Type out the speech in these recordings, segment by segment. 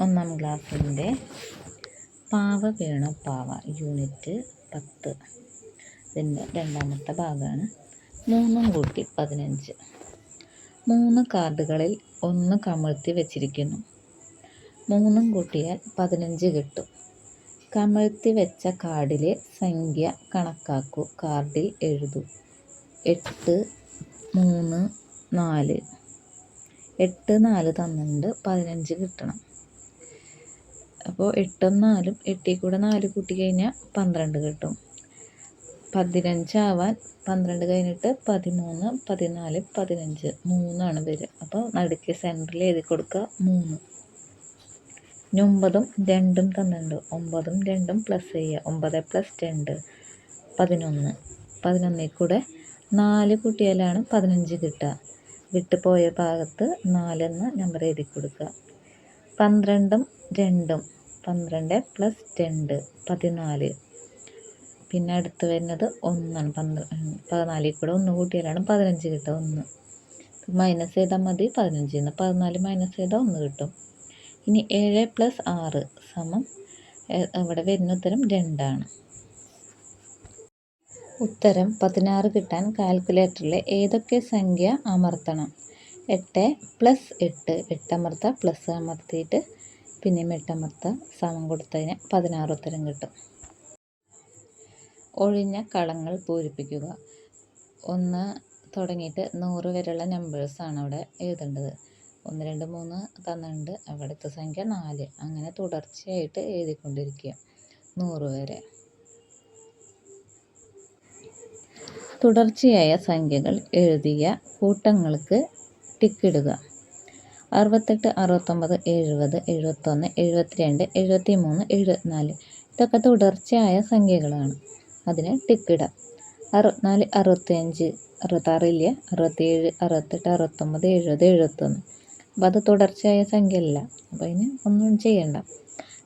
ഒന്നാം ക്ലാസ്സിന്റെ പാവ വേണ പാവ യൂണിറ്റ് പത്ത്. ഇതിന്റെ രണ്ടാമത്തെ ഭാഗമാണ്. മൂന്നും കൂട്ടി പതിനഞ്ച്. മൂന്ന് കാർഡുകളിൽ ഒന്ന് കമഴ്ത്തി വെച്ചിരിക്കുന്നു. മൂന്നും കൂട്ടിയാൽ പതിനഞ്ച് കിട്ടും. കമഴ്ത്തി വെച്ച കാർഡിലെ സംഖ്യ കണക്കാക്കൂ. കാർഡിൽ എഴുതൂ. എട്ട് മൂന്ന് നാല്. എട്ട് നാല് തന്നിട്ടുണ്ട്. പതിനഞ്ച് കിട്ടണം. അപ്പോൾ എട്ടും നാലും എട്ടിൽ കൂടെ നാല് കൂട്ടി കഴിഞ്ഞാൽ പന്ത്രണ്ട് കിട്ടും. പതിനഞ്ചാവാൻ പന്ത്രണ്ട് കഴിഞ്ഞിട്ട് പതിമൂന്ന് പതിനാല് പതിനഞ്ച് മൂന്നാണ് വരിക അപ്പോൾ നടുക്ക് സെന്ററിൽ എഴുതി കൊടുക്കുക മൂന്ന്. ഇനി ഒമ്പതും രണ്ടും തന്നിട്ടുണ്ട് ഒമ്പതും രണ്ടും പ്ലസ് ചെയ്യുക ഒമ്പത് പ്ലസ് രണ്ട് പതിനൊന്ന്. പതിനൊന്നിൽ കൂടെ നാല് കൂട്ടിയാലാണ് പതിനഞ്ച് കിട്ടുക. വിട്ടുപോയ ഭാഗത്ത് നാലെന്ന് നമ്പർ എഴുതി കൊടുക്കുക പന്ത്രണ്ടും രണ്ടും പന്ത്രണ്ട് പ്ലസ് രണ്ട് പതിനാല്. പിന്നെ അടുത്ത് വരുന്നത് ഒന്നാണ്. പന്ത്ര പതിനാലിൽ കൂടെ ഒന്ന് കൂട്ടിയാലാണ് പതിനഞ്ച് കിട്ടുക ഒന്ന്. മൈനസ് ചെയ്താൽ മതി പതിനഞ്ചിൽ നിന്ന് പതിനാല് മൈനസ് ചെയ്താൽ ഒന്ന് കിട്ടും. ഇനി ഏഴ് പ്ലസ് ആറ് സമം ഇവിടെ വരുന്ന ഉത്തരം രണ്ടാണ്. ഉത്തരം പതിനാറ് കിട്ടാൻ കാൽക്കുലേറ്ററിലെ ഏതൊക്കെ സംഖ്യ അമർത്തണം? എട്ട് പ്ലസ് എട്ട് എട്ട് അമർത്താം പ്ലസ് അമർത്തിയിട്ട് പിന്നെയും മെട്ടമർത്ത സമം കൊടുത്തതിന് പതിനാറ് ഉത്തരം കിട്ടും. ഒഴിഞ്ഞ കളങ്ങൾ പൂരിപ്പിക്കുക. ഒന്ന് തുടങ്ങിയിട്ട് നൂറ് വരെയുള്ള നമ്പേഴ്സ് ആണ് അവിടെ എഴുതേണ്ടത്. ഒന്ന് രണ്ട് മൂന്ന് തന്നിട്ടുണ്ട്. അവിടുത്തെ സംഖ്യ നാല്. അങ്ങനെ തുടർച്ചയായിട്ട് എഴുതിക്കൊണ്ടിരിക്കുക. നൂറ് വരെ. തുടർച്ചയായ സംഖ്യകൾ എഴുതിയ കൂട്ടങ്ങൾക്ക് ടിക്കിടുക അറുപത്തെട്ട് അറുപത്തൊമ്പത് എഴുപത് എഴുപത്തൊന്ന് എഴുപത്തിരണ്ട് എഴുപത്തി മൂന്ന് എഴുപത്തിനാല്. ഇതൊക്കെ തുടർച്ചയായ സംഖ്യകളാണ്. അതിന് ടിക്കിടാം. അറുപത്തിനാല് അറുപത്തിയഞ്ച് അറുപത്താറില്ല അറുപത്തിയേഴ് അറുപത്തെട്ട് അറുപത്തൊമ്പത് എഴുപത് എഴുപത്തൊന്ന്. അപ്പോൾ അത് തുടർച്ചയായ സംഖ്യ അല്ല അപ്പോൾ അതിന് ഒന്നും ചെയ്യണ്ട.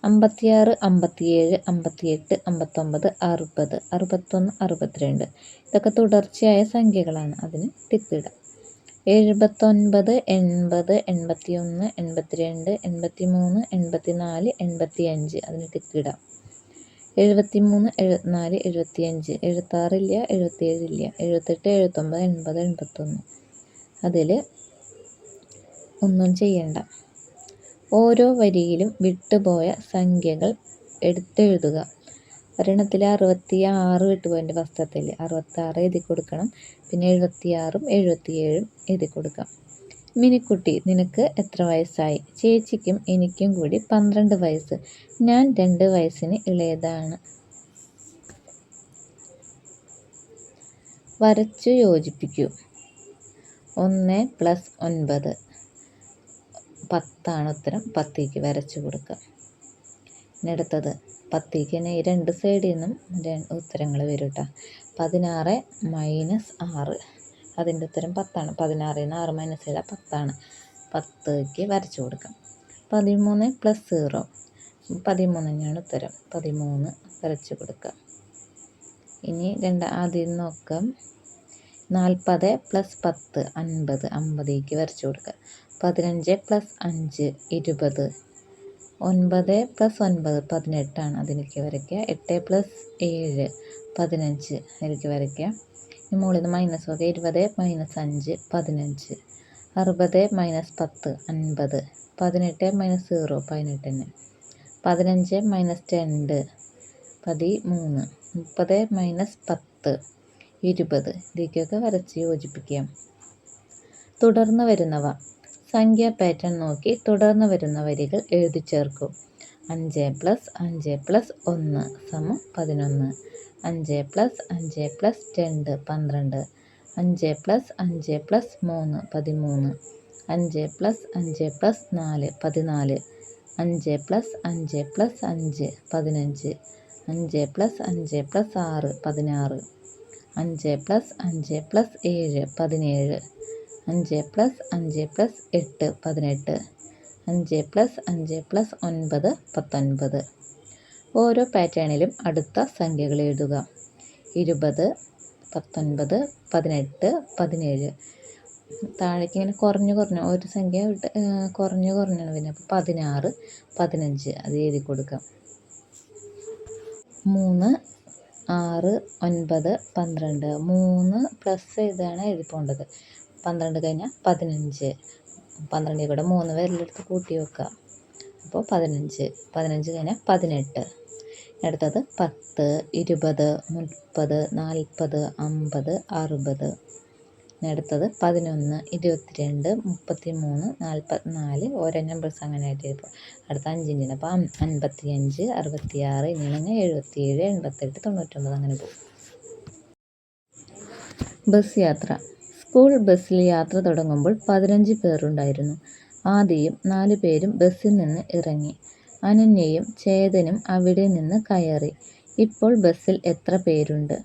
അമ്പത്തിയാറ് അമ്പത്തിയേഴ് അമ്പത്തിയെട്ട് അമ്പത്തൊമ്പത് അറുപത് അറുപത്തൊന്ന് അറുപത്തിരണ്ട്. ഇതൊക്കെ തുടർച്ചയായ സംഖ്യകളാണ്. അതിന് ടിക്കിടാം. എഴുപത്തൊൻപത് എൺപത് എൺപത്തിയൊന്ന് എൺപത്തിരണ്ട് എൺപത്തി മൂന്ന് എൺപത്തി നാല് എൺപത്തി അഞ്ച് അതിന് ടിക്കിടാം. എഴുപത്തി മൂന്ന് എഴുപത്തിനാല് എഴുപത്തിയഞ്ച്. എഴുപത്താറില്ല എഴുപത്തിയേഴില്ല. എഴുപത്തെട്ട് എഴുപത്തൊമ്പത് എൺപത് എൺപത്തൊന്ന്. അതിൽ ഒന്നും ചെയ്യണ്ട. ഓരോ വരിയിലും വിട്ടുപോയ സംഖ്യകൾ എടുത്തെഴുതുക. ഒരെണ്ണത്തിൽ അറുപത്തി ആറ് വിട്ടുപോയതിന്റെ അറുപത്തി അറുപത്താറ് എഴുതി കൊടുക്കണം. പിന്നെ എഴുപത്തിയാറും എഴുപത്തിയേഴും എഴുതി കൊടുക്കാം. മിനിക്കുട്ടി നിനക്ക് എത്ര വയസ്സായി? ചേച്ചിക്കും എനിക്കും കൂടി പന്ത്രണ്ട് വയസ്സ്. ഞാൻ രണ്ട് വയസ്സിന് ഇളയതാണ്. വരച്ചു യോജിപ്പിക്കൂ. ഒന്ന് പ്ലസ് ഒൻപത്. പത്താണ് ഉത്തരം. പത്തേക്ക് വരച്ചു കൊടുക്കുക ഇനി അടുത്തത്. പത്തേക്ക് രണ്ട് സൈഡിൽ നിന്നും ഉത്തരങ്ങൾ വരും കേട്ടോ പതിനാറ് മൈനസ് ആറ്. അതിന്റെ ഉത്തരം പത്താണ്. പതിനാറിൽ നിന്ന് ആറ് മൈനസ് ചെയ്താൽ പത്താണ്. പത്തേക്ക് വരച്ചു കൊടുക്കാം. പതിമൂന്ന് പ്ലസ് സീറോ പതിമൂന്ന് തന്നെയാണ് ഉത്തരം. പതിമൂന്ന് വരച്ചു കൊടുക്കുക ഇനി രണ്ട് ആദ്യം നോക്കാം. നാൽപ്പത് പ്ലസ് പത്ത് അൻപത്. അമ്പതേക്ക് വരച്ചു കൊടുക്കുക പതിനഞ്ച് പ്ലസ് അഞ്ച് ഇരുപത്. ഒൻപത് പ്ലസ് ഒൻപത് പതിനെട്ടാണ് അതിലേക്ക് വരയ്ക്കുക. എട്ട് പ്ലസ് ഏഴ് പതിനഞ്ച് അതിലേക്ക് വരയ്ക്കുക. മുകളിൽ നിന്ന് മൈനസ് നോക്കുക. ഇരുപത് മൈനസ് അഞ്ച് പതിനഞ്ച്. അറുപത് മൈനസ് പത്ത് അൻപത്. പതിനെട്ട് മൈനസ് സീറോ പതിനെട്ടിന്. പതിനഞ്ച് മൈനസ് രണ്ട് പതിമൂന്ന്. മുപ്പത് മൈനസ് പത്ത് ഇരുപത്. ഇതിലേക്കൊക്കെ വരച്ച് യോജിപ്പിക്കാം. തുടർന്ന് വരുന്നവ. സംഖ്യാ പാറ്റേൺ നോക്കി തുടർന്ന് വരുന്ന വരികൾ എഴുതി ചേർക്കും അഞ്ച് പ്ലസ് അഞ്ച് പ്ലസ് ഒന്ന് സമം പതിനൊന്ന് അഞ്ച് പ്ലസ് അഞ്ച് പ്ലസ് രണ്ട് പന്ത്രണ്ട് അഞ്ച് പ്ലസ് അഞ്ച് പ്ലസ് മൂന്ന് പതിമൂന്ന് അഞ്ച് പ്ലസ് അഞ്ച് പ്ലസ് നാല് പതിനാല് അഞ്ച് പ്ലസ് അഞ്ച് പ്ലസ് അഞ്ച് പതിനഞ്ച് അഞ്ച് പ്ലസ് അഞ്ച് പ്ലസ് ആറ് പതിനാറ് അഞ്ച് പ്ലസ് അഞ്ച് പ്ലസ് ഏഴ് പതിനേഴ് അഞ്ച് പ്ലസ് അഞ്ച് പ്ലസ് എട്ട് പതിനെട്ട്. അഞ്ച് പ്ലസ് അഞ്ച് പ്ലസ് ഒൻപത് പത്തൊൻപത്. ഓരോ പാറ്റേണിലും അടുത്ത സംഖ്യകൾ എഴുതുക. ഇരുപത് പത്തൊൻപത് പതിനെട്ട് പതിനേഴ്. താഴേക്ക് ഇങ്ങനെ കുറഞ്ഞ് കുറഞ്ഞ് ഒരു സംഖ്യ കുറഞ്ഞ് കുറഞ്ഞാണ് പിന്നെ അപ്പോൾ പതിനാറ് പതിനഞ്ച് അത് എഴുതി കൊടുക്കാം. മൂന്ന് ആറ് ഒൻപത് പന്ത്രണ്ട്. മൂന്ന് പ്ലസ് ഇതാണ് എഴുതി പോകേണ്ടത് പന്ത്രണ്ട് കഴിഞ്ഞാൽ പതിനഞ്ച്. പന്ത്രണ്ടിൽ കൂടെ മൂന്ന് വിരലെടുത്ത് കൂട്ടി വെക്കുക. അപ്പോൾ പതിനഞ്ച്. പതിനഞ്ച് കഴിഞ്ഞാൽ പതിനെട്ട്. അടുത്തത് പത്ത് ഇരുപത് മുപ്പത് നാൽപ്പത് അമ്പത് അറുപത്. അടുത്തത് പതിനൊന്ന് ഇരുപത്തിരണ്ട് മുപ്പത്തി മൂന്ന് നാൽപ്പത്തിനാല്. ഓരോ നമ്പേഴ്സ് അങ്ങനെ ആയിട്ട് ഇപ്പോൾ അടുത്ത അഞ്ചിന്റെ അപ്പോൾ അൻപത്തി അഞ്ച് അറുപത്തി ആറ് ഇങ്ങനെ എഴുപത്തിയേഴ് എൺപത്തെട്ട് തൊണ്ണൂറ്റൊമ്പത് അങ്ങനെ പോകും. ബസ് യാത്ര. സ്കൂൾ ബസ്സിൽ യാത്ര തുടങ്ങുമ്പോൾ പതിനഞ്ച് പേരുണ്ടായിരുന്നു. ആദ്യം നാല് പേരും ബസ്സിൽ നിന്ന് ഇറങ്ങി. അനന്യയും ചേതനും അവിടെ നിന്ന് കയറി. ഇപ്പോൾ ബസ്സിൽ എത്ര പേരുണ്ട്?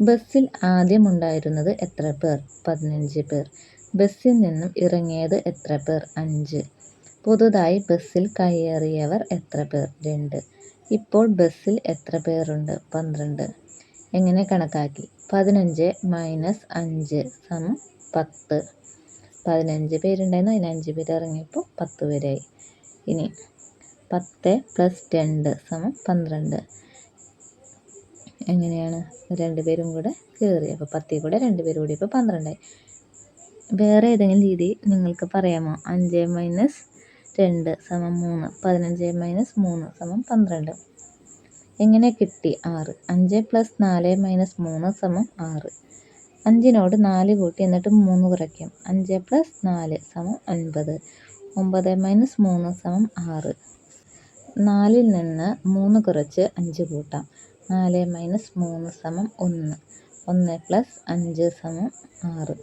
ബസ്സിൽ ആദ്യമുണ്ടായിരുന്നത് എത്ര പേർ? പതിനഞ്ച് പേർ. ബസ്സിൽ നിന്നും ഇറങ്ങിയത് എത്ര പേർ? അഞ്ച്. പുതുതായി ബസ്സിൽ കയറിയവർ എത്ര പേർ? രണ്ട്. ഇപ്പോൾ ബസ്സിൽ എത്ര പേരുണ്ട്? പന്ത്രണ്ട്. എങ്ങനെ കണക്കാക്കി? പതിനഞ്ച് മൈനസ് അഞ്ച് സമം പത്ത്. പതിനഞ്ച് പേരുണ്ടായിരുന്നു. അതിന് അഞ്ച് പേര് ഇറങ്ങിയപ്പോൾ പത്ത് പേരായി. ഇനി പത്ത് പ്ലസ് രണ്ട് സമം പന്ത്രണ്ട്. എങ്ങനെയാണ്? രണ്ട് പേരും കൂടെ കയറി അപ്പോൾ പത്തിൽ കൂടെ രണ്ട് പേരും കൂടി. ഇപ്പോൾ പന്ത്രണ്ടായി. വേറെ ഏതെങ്കിലും രീതി നിങ്ങൾക്ക് പറയാമോ? അഞ്ച് മൈനസ് രണ്ട് സമം മൂന്ന്. പതിനഞ്ച് മൈനസ് മൂന്ന് സമം പന്ത്രണ്ട്. എങ്ങനെ കിട്ടി? ആറ്. അഞ്ച് പ്ലസ് നാല് മൈനസ് മൂന്ന് സമം ആറ്. അഞ്ചിനോട് നാല് കൂട്ടി എന്നിട്ട് മൂന്ന് കുറയ്ക്കും. അഞ്ച് പ്ലസ് നാല് സമം ഒൻപത്. ഒമ്പത് മൈനസ് മൂന്ന് സമം ആറ്. നാലിൽ നിന്ന് മൂന്ന് കുറച്ച് അഞ്ച് കൂട്ടാം. നാല് മൈനസ് മൂന്ന് സമം ഒന്ന്. ഒന്ന് പ്ലസ് അഞ്ച് സമം ആറ്.